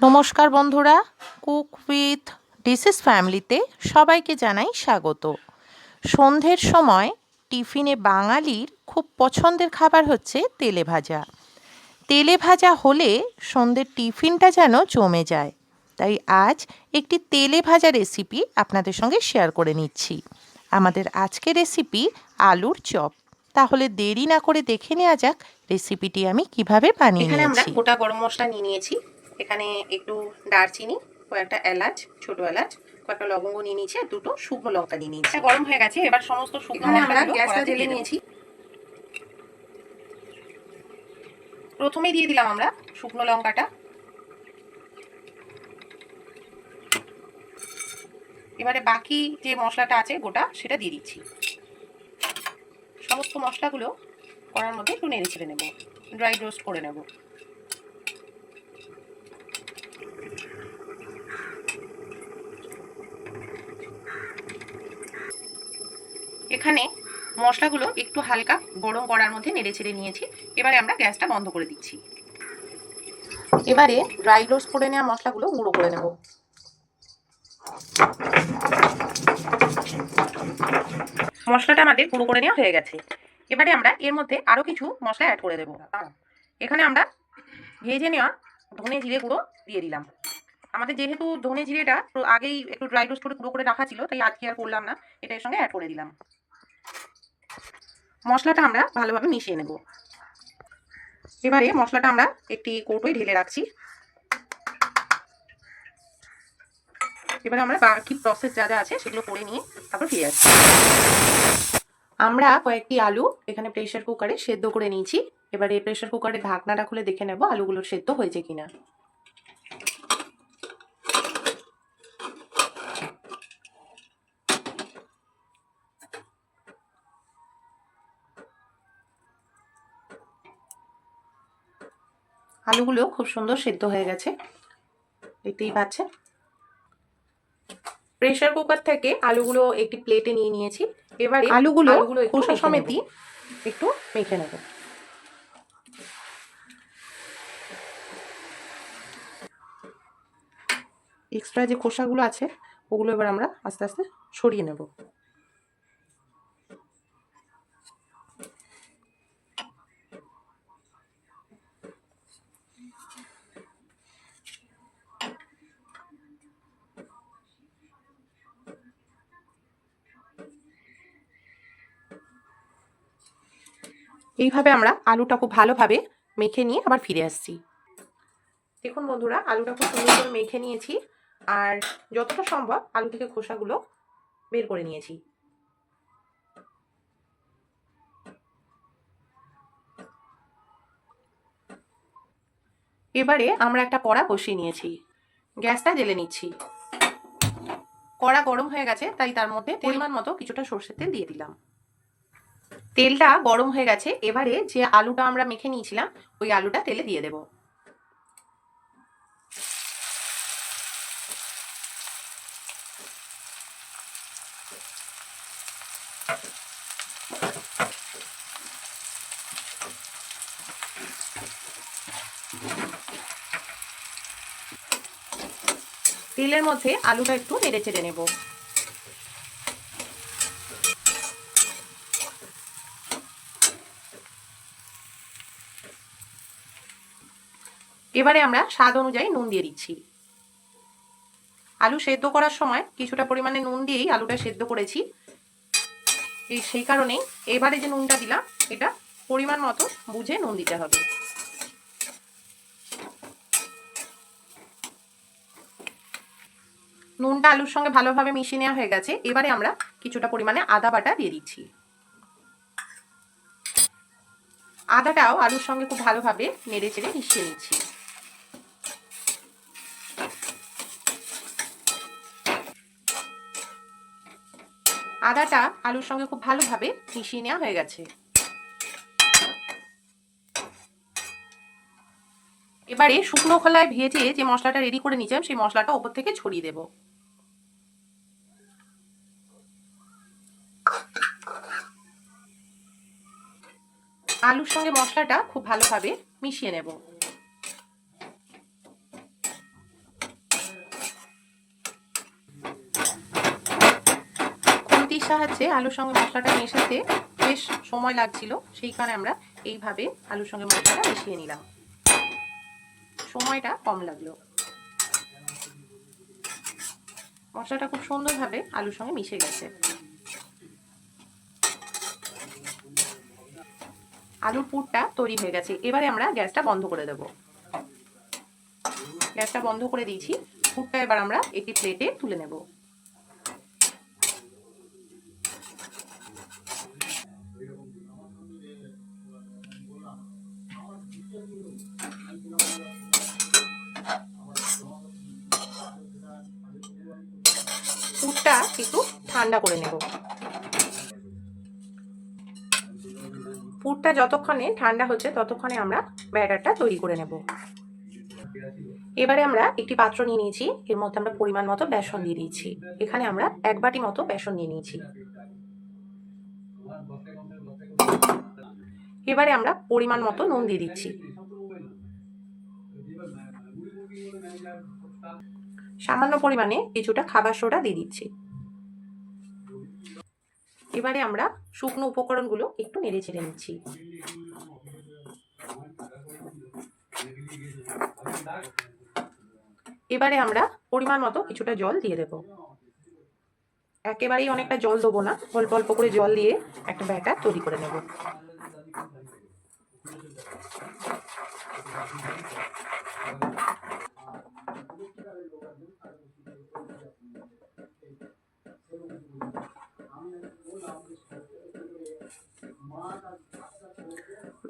নমস্কার বন্ধুরা cook with ডিসিস ফ্যামিলিতে সবাইকে জানাই স্বাগত। সন্ধ্যের সময় টিফিনে বাঙালির খুব পছন্দের খাবার হচ্ছে তেলে ভাজা। তেলে ভাজা হলে সন্ধ্যের টিফিনটা যেন জমে যায়। তাই আজ একটি তেলে ভাজা রেসিপি আপনাদের সঙ্গে শেয়ার করে নিচ্ছি। আমাদের আজকের রেসিপি আলুর চপ। তাহলে দেরি না করে দেখে নেওয়া যাক রেসিপিটি আমি কীভাবে বানিয়ে এখানে আমরা নিয়েছি। গোটা গরম মশলা নিয়ে নিয়েছি। এখানে একটু দারচিনি কয়েকটা এলাচ ছোট এলাচ কয়েকটা লবঙ্গ নিয়ে নিয়েছি আর দুটো শুকনো লঙ্কা নিয়ে নিয়েছি। গরম হয়ে গেছে এবার সমস্ত শুকনো আমরা গ্যাসটা দিয়ে নিয়েছি। প্রথমেই দিয়ে দিলাম আমরা শুকনো লঙ্কাটা। এবারে বাকি যে মশলাটা আছে গোটা সেটা দিয়ে দিচ্ছি। সমস্ত মশলাগুলো করার মধ্যে একটু নেড়ে ছেড়ে নেব ড্রাই রোস্ট করে নেব। এখানে মশলাগুলো একটু হালকা গরম করার মধ্যে নেড়ে ছেড়ে নিয়েছি। এবারে আমরা গ্যাসটা বন্ধ করে দিচ্ছি। এবারে ড্রাই রোস্ট করে নেওয়া মশলাগুলো গুঁড়ো করে নেব। মশলাটা আমাদের গুঁড়ো করে নেওয়া হয়ে গেছে। এবারে আমরা এর মধ্যে আরও কিছু মশলা অ্যাড করে দেবো। এখানে আমরা ভেজে নেওয়া ধনে জিরে গুঁড়ো দিয়ে দিলাম। আমাদের যেহেতু ধনে জিরেটা আগেই একটু ড্রাই রোস্ট করে গুঁড়ো করে রাখা ছিল, তাই আজকে আর করলাম না। এটা এর সঙ্গে অ্যাড করে দিলাম। মশলাটা আমরা ভালোভাবে মিশিয়ে নেব। এবারে মশলাটা আমরা একটি কৌটোয় ঢেলে রাখছি। এবারে আমরা বাকি প্রসেস যা যা আছে সেগুলো করে নিয়ে তারপর ফিরে আসছি। আমরা কয়েকটি আলু এখানে প্রেশার কুকারে সেদ্ধ করে নিয়েছি। এবারে প্রেশার কুকারে ঢাকনাটা খুলে দেখে নেব আলুগুলো সেদ্ধ হয়েছে কিনা। আলুগুলো খুব সুন্দর সেদ্ধ হয়ে গেছে। দেখতেই পাচ্ছেন। প্রেশার কুকার থেকে আলুগুলো একটি প্লেটে নিয়ে নিয়েছি। এবার আলুগুলো খোসা সমেতই একটু মেখে নেব। এক্সট্রা যে খোসাগুলো আছে ওগুলো এবার আমরা আস্তে আস্তে সরিয়ে নেব। এইভাবে আমরা আলুটা খুব ভালোভাবে মেখে নিয়ে আবার ফিরে আসছি। দেখুন বন্ধুরা, আলুটা খুব সুন্দর করে মেখে নিয়েছি আর যতটা সম্ভব আলু থেকে খোসাগুলো বের করে নিয়েছি। এবারে আমরা একটা কড়া বসিয়ে নিয়েছি। গ্যাসটা জেলে নিচ্ছি। কড়া গরম হয়ে গেছে, তাই তার মধ্যে পরিমাণ মতো কিছুটা সর্ষের তেল দিয়ে দিলাম। তেলটা গরম হয়ে গেছে। এবারে যে আলুটা আমরা মেখে নিয়েছিলাম, ওই আলুটা তেলে দিয়ে দেব। তেলের মধ্যে আলুটা একটু নেড়ে চেড়ে নেব। এবারে আমরা স্বাদ অনুযায়ী নুন দিয়ে দিচ্ছি। আলু সেদ্ধ করার সময় কিছুটা পরিমাণে নুন দিয়েই আলুটা সেদ্ধ করেছি। এই সেই কারণেই এবারে যে নুনটা দিলাম, এটা পরিমাণ মতো বুঝে নুন দিতে হবে। নুনটা আলুর সঙ্গে ভালোভাবে মিশিয়ে নেওয়া হয়ে গেছে। এবারে আমরা কিছুটা পরিমাণে আদা বাটা দিয়ে দিচ্ছি। আদাটাও আলুর সঙ্গে খুব ভালোভাবে নেড়ে চেড়ে মিশিয়ে নিচ্ছি। আদাটা আলুর সঙ্গে খুব ভালোভাবে মিশিয়ে নেওয়া হয়ে গেছে। এবারে শুকনো খোলায় ভেজে যে মশলাটা রেডি করে নিয়েছিলাম, সেই মশলাটা ওপর থেকে ছড়িয়ে দেব। আলুর সঙ্গে মশলাটা খুব ভালোভাবে মিশিয়ে নেব। সাহায্যে আলুর সঙ্গে মশলাটা মেশাতে বেশ সময় লাগছিল, সেই কারণে আমরা এইভাবে আলুর সঙ্গে মশলাটা মিশিয়ে নিলাম। সময়টা কম লাগল। মশলাটা খুব সুন্দরভাবে আলুর সঙ্গে মিশে গেছে। আলুর পুরটা তৈরি হয়ে গেছে। এবারে আমরা গ্যাসটা বন্ধ করে দেব। গ্যাসটা বন্ধ করে দিয়েছি। পুরটা এবার আমরা একটি প্লেটে তুলে নেব। পুরটা একটু ঠান্ডা করে নেব। পুরটা যতক্ষণে ঠান্ডা হচ্ছে ততক্ষণে আমরা ব্যাটারটা তৈরি করে নেব। এবারে আমরা একটি পাত্র নিয়ে নিয়েছি, এর মধ্যে আমরা পরিমাণ মতো বেসন দিয়ে দিয়েছি। এখানে আমরা এক বাটি মতো বেসন নিয়ে নিয়েছি। এবারে আমরা পরিমাণ মতো নুন দিয়ে দিচ্ছি। সামান্য পরিমাণে কিছুটা খাবার সোডা দিয়ে দিচ্ছি। এবারে আমরা শুকনো উপকরণগুলো একটু নেড়ে ছেড়ে নিচ্ছি। এবারে আমরা পরিমাণ মতো কিছুটা জল দিয়ে দেব। একেবারেই অনেকটা জল দেবো না, অল্প অল্প করে জল দিয়ে একটা ব্যাটার তৈরি করে নেব।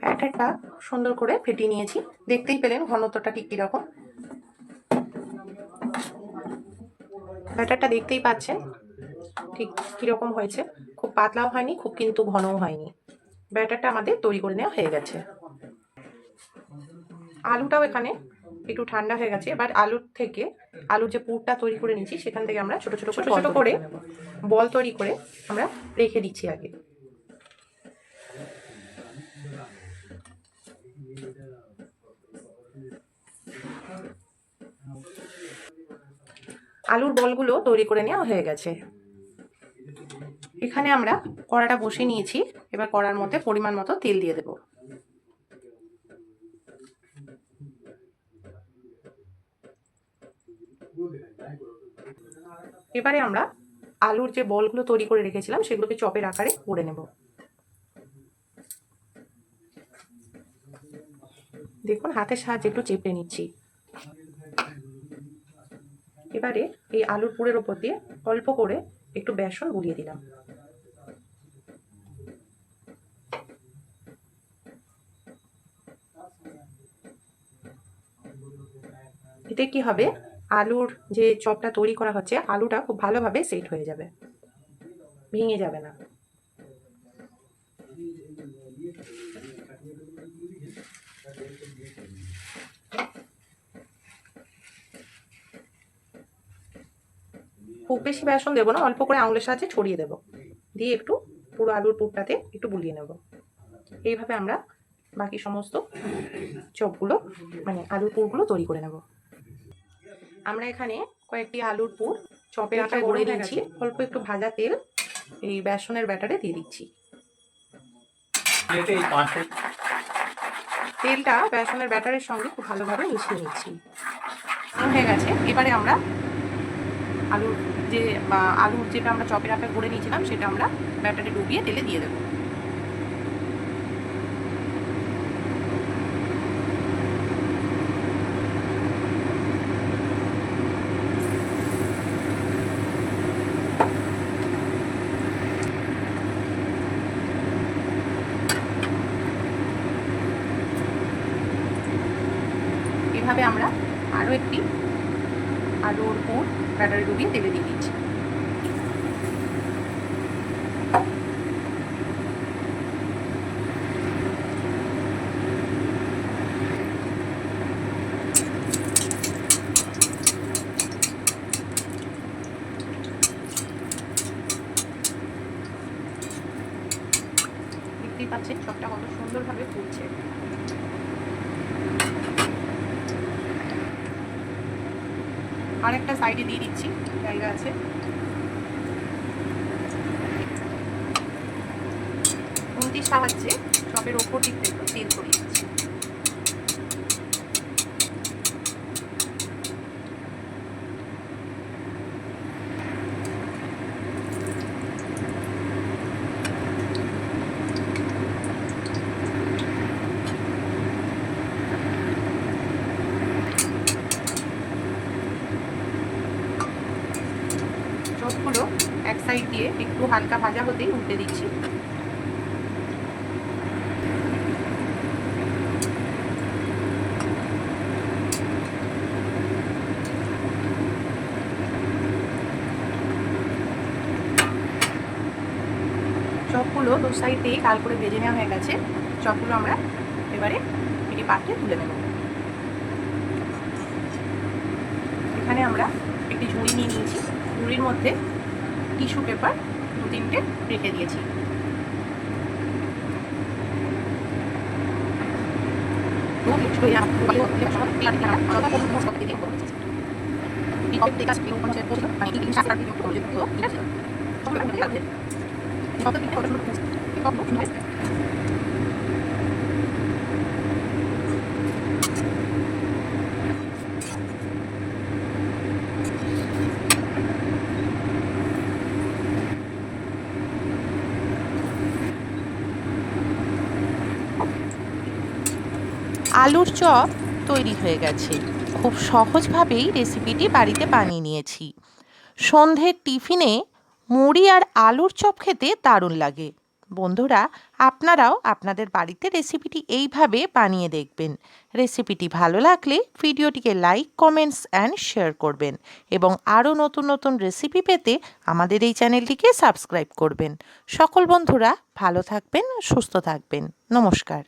ব্যাটারটা সুন্দর করে ফেটিয়ে নিয়েছি। দেখতেই পেলেন ঘনত্বটা ঠিক কীরকম। ব্যাটারটা দেখতেই পাচ্ছেন ঠিক কীরকম হয়েছে। খুব পাতলাও হয়নি, খুব কিন্তু ঘনও হয়নি। ব্যাটারটা আমাদের তৈরি করে নেওয়া হয়ে গেছে। আলুটাও এখানে একটু ঠান্ডা হয়ে গেছে এবার আলুর থেকে আলুর যে পুরটা তৈরি করে নিচ্ছি সেখান থেকে আমরা ছোট ছোট ছোট ছোট করে বল তৈরি করে আমরা রেখে দিচ্ছি আগে। আলুর বলগুলো তৈরি করে নেওয়া হয়ে গেছে। এখানে আমরা কড়াটা বসে নিয়েছি এবার কড়ার মধ্যে পরিমাণ মতো তেল দিয়ে দেব। এবারে আমরা আলুর যে বলগুলো তৈরি করে রেখেছিলাম, সেগুলোকে চপের আকারে করে নেব। দেখুন, হাতের সাহায্যে একটু চেপে নিচ্ছি। এবারে এই আলুর পুরের ওপর দিয়ে অল্প করে একটু বেসন গুলিয়ে দিলাম। এতে কি হবে? আলুর যে চপটা তৈরি করা হচ্ছে, আলুটা খুব ভালোভাবে সেট হয়ে যাবে। ভেঙে যাবে না। খুব বেশি বেসন দেবো না, অল্প করে আঙুলের সাহায্যে ছড়িয়ে দেবো। দিয়ে একটু পুরো আলুর পুরটাতে একটু বুলিয়ে নেব। এইভাবে আমরা বাকি সমস্ত চপগুলো মানে আলুর পুরগুলো তৈরি করে নেব। আমরা এখানে কয়েকটি আলুর পুর চপের আকারে গড়ে নিয়েছি অল্প একটু ভাজা তেল এই বেসনের ব্যাটারে দিয়ে দিচ্ছি। তেলটা বেসনের ব্যাটারের সঙ্গে খুব ভালোভাবে মিশিয়ে নিচ্ছি। হয়ে গেছে। এবারে আমরা আলুর যে বা আলুর যেটা আমরা চপের আকারে করে নিয়েছিলাম সেটা আমরা ব্যাটারে ডুবিয়ে তেলে দিয়ে দেবো এভাবে আমরা আরও একটি আলুর পুর ব্যাটারি ডুবিয়ে তেলে দিয়ে দিচ্ছি দেখতেই পাচ্ছেন চপটা কত সুন্দরভাবে ফুলছে। আর একটা সাইডে দিয়ে দিচ্ছি জায়গা আছে। সাহায্যে সবের ওপর দিক তেল করি এক দিয়ে একটু হালকা ভাজা হতেই উল্টে দিচ্ছি। চপগুলো দু সাইড দিয়ে কাল করে ভেজে নেওয়া হয়ে গেছে। চপগুলো আমরা এবারে এটি পাত্রে তুলে নেব। এখানে আমরা একটি ঝুড়ি নিয়ে নিয়েছি। ঝুড়ির মধ্যে টিস্যু পেপার দু তিনটে রেখে দিয়েছি। আলুর চপ তৈরি হয়ে গেছে। খুব সহজভাবেই রেসিপিটি বাড়িতে বানিয়ে নিয়েছি। সন্ধ্যের টিফিনে মুড়ি আর আলুর চপ খেতে দারুণ লাগে। বন্ধুরা, আপনারাও আপনাদের বাড়িতে রেসিপিটি এইভাবে বানিয়ে দেখবেন। রেসিপিটি ভালো লাগলে ভিডিওটিকে লাইক, কমেন্টস অ্যান্ড শেয়ার করবেন এবং আরও নতুন নতুন রেসিপি পেতে আমাদের এই চ্যানেলটিকে সাবস্ক্রাইব করবেন। সকল বন্ধুরা ভালো থাকবেন, সুস্থ থাকবেন। নমস্কার।